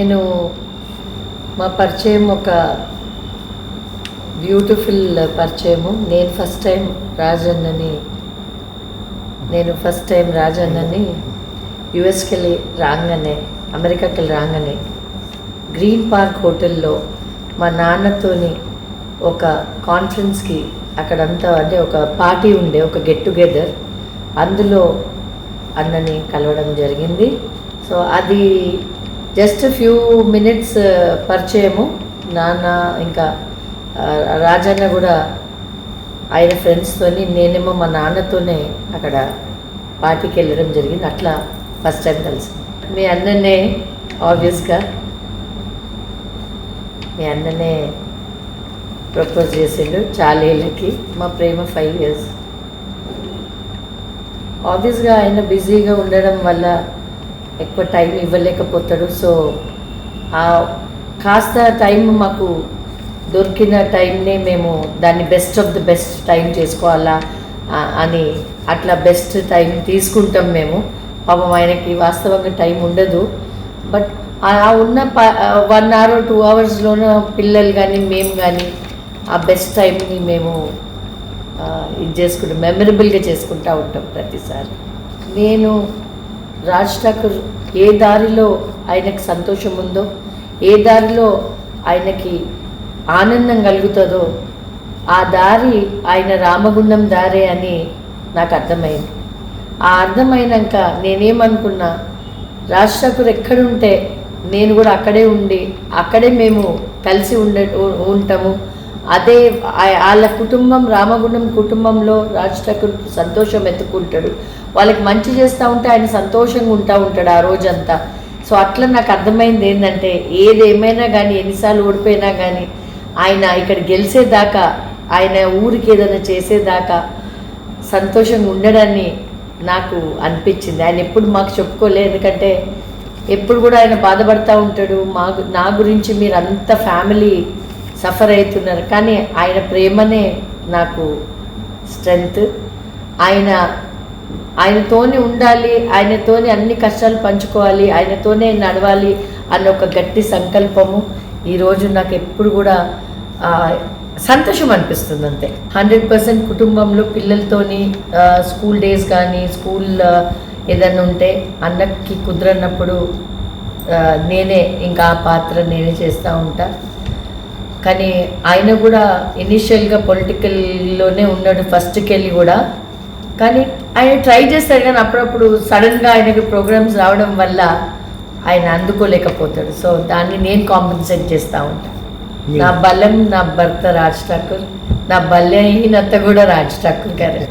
నేను మా పరిచయం ఒక బ్యూటిఫుల్ పరిచయము. నేను ఫస్ట్ టైం రాజన్నని నేను ఫస్ట్ టైం రాజన్నని యుఎస్కి వెళ్ళి రాగానే అమెరికాకి వెళ్ళి రాగానే గ్రీన్ పార్క్ హోటల్లో మా నాన్నతోని ఒక కాన్ఫరెన్స్కి అక్కడంతా అంటే ఒక పార్టీ ఉండే ఒక గెట్ టుగెదర్. అందులో అన్నని కలవడం జరిగింది. సో అది జస్ట్ ఫ్యూ మినిట్స్ పరిచయము. నాన్న ఇంకా రాజన్న కూడా ఆయన ఫ్రెండ్స్తోని నేనేమో మా నాన్నతోనే అక్కడ పార్టీకి వెళ్ళడం జరిగింది. అట్లా ఫస్ట్ టైం కలిసి. మీ అన్ననే ఆబ్వియస్గా మీ అన్ననే ప్రపోజ్ చేసిండు చాలా ఏళ్ళకి మా ప్రేమ ఫైవ్ ఇయర్స్ ఆబ్వియస్గా ఆయన బిజీగా ఉండడం వల్ల ఎక్కువ టైం ఇవ్వలేకపోతాడు. సో ఆ కాస్త టైం మాకు దొరికిన టైంనే మేము దాన్ని best of the best time చేసుకోవాలా అని అట్లా బెస్ట్ టైం తీసుకుంటాం మేము. పాపం ఆయనకి వాస్తవంగా టైం ఉండదు. బట్ ఆ ఉన్న ప వన్ అవర్ టూ అవర్స్లోన పిల్లలు కానీ మేము కానీ ఆ బెస్ట్ టైంని మేము ఇది చేసుకుంటాం మెమరబుల్గా చేసుకుంటూ ఉంటాం ప్రతిసారి. నేను రాజ్ ఠాకూర్ ఏ దారిలో ఆయనకి సంతోషం ఉందో ఏ దారిలో ఆయనకి ఆనందం కలుగుతుందో ఆ దారి ఆయన రామగుండం దారే అని నాకు అర్థమైంది. ఆ అర్థమైనాక నేనేమనుకున్నా రాజ్ ఠాకూర్ ఎక్కడుంటే నేను కూడా అక్కడే ఉండి అక్కడే మేము కలిసి ఉండే ఉంటాము. అదే వాళ్ళ కుటుంబం రామగుండం కుటుంబంలో రాజ్ ఠాకూర్ సంతోషం ఎత్తుకుంటాడు. వాళ్ళకి మంచి చేస్తూ ఉంటే ఆయన సంతోషంగా ఉంటా ఉంటాడు ఆ రోజంతా. సో అట్లా నాకు అర్థమైంది ఏంటంటే ఏది ఏమైనా కానీ ఎన్నిసార్లు ఓడిపోయినా కానీ ఆయన ఇక్కడ గెలిచేదాకా ఆయన ఊరికి ఏదైనా చేసేదాకా సంతోషంగా ఉండడాన్ని నాకు అనిపించింది. ఆయన ఎప్పుడు మాకు చెప్పుకోలే. ఎందుకంటే ఎప్పుడు కూడా ఆయన బాధపడుతూ ఉంటాడు. మా గు- నా గురించి మీరంత ఫ్యామిలీ సఫర్ అవుతున్నారు. కానీ ఆయన ప్రేమనే నాకు స్ట్రెంగ్త్. ఆయన ఆయనతోనే ఉండాలి ఆయనతోనే అన్ని కష్టాలు పంచుకోవాలి ఆయనతోనే నడవాలి అన్న ఒక గట్టి సంకల్పము ఈరోజు నాకు ఎప్పుడు కూడా సంతోషం అనిపిస్తుంది అంతే. హండ్రెడ్ పర్సెంట్ కుటుంబంలో పిల్లలతోని స్కూల్ డేస్ కానీ స్కూల్ ఏదన్నా ఏదైనా ఉంటే అన్నకి కుదరనప్పుడు నేనే ఇంకా ఆ పాత్ర నేనే చేస్తూ ఉంటా. కానీ ఆయన కూడా ఇనిషియల్గా పొలిటికల్లోనే ఉన్నాడు ఫస్ట్కి వెళ్ళి కూడా. కానీ ఆయన ట్రై చేస్తాడు కానీ అప్పుడప్పుడు సడన్గా ఆయనకి ప్రోగ్రామ్స్ రావడం వల్ల ఆయన అందుకోలేకపోతాడు. సో దాన్ని నేను కాంపెన్సేట్ చేస్తూ ఉంటాను నా బలం నా భర్త రాజ్ ఠాకూర్ నా బలహీనత కూడా రాజ్ ఠాకూర్ గారే.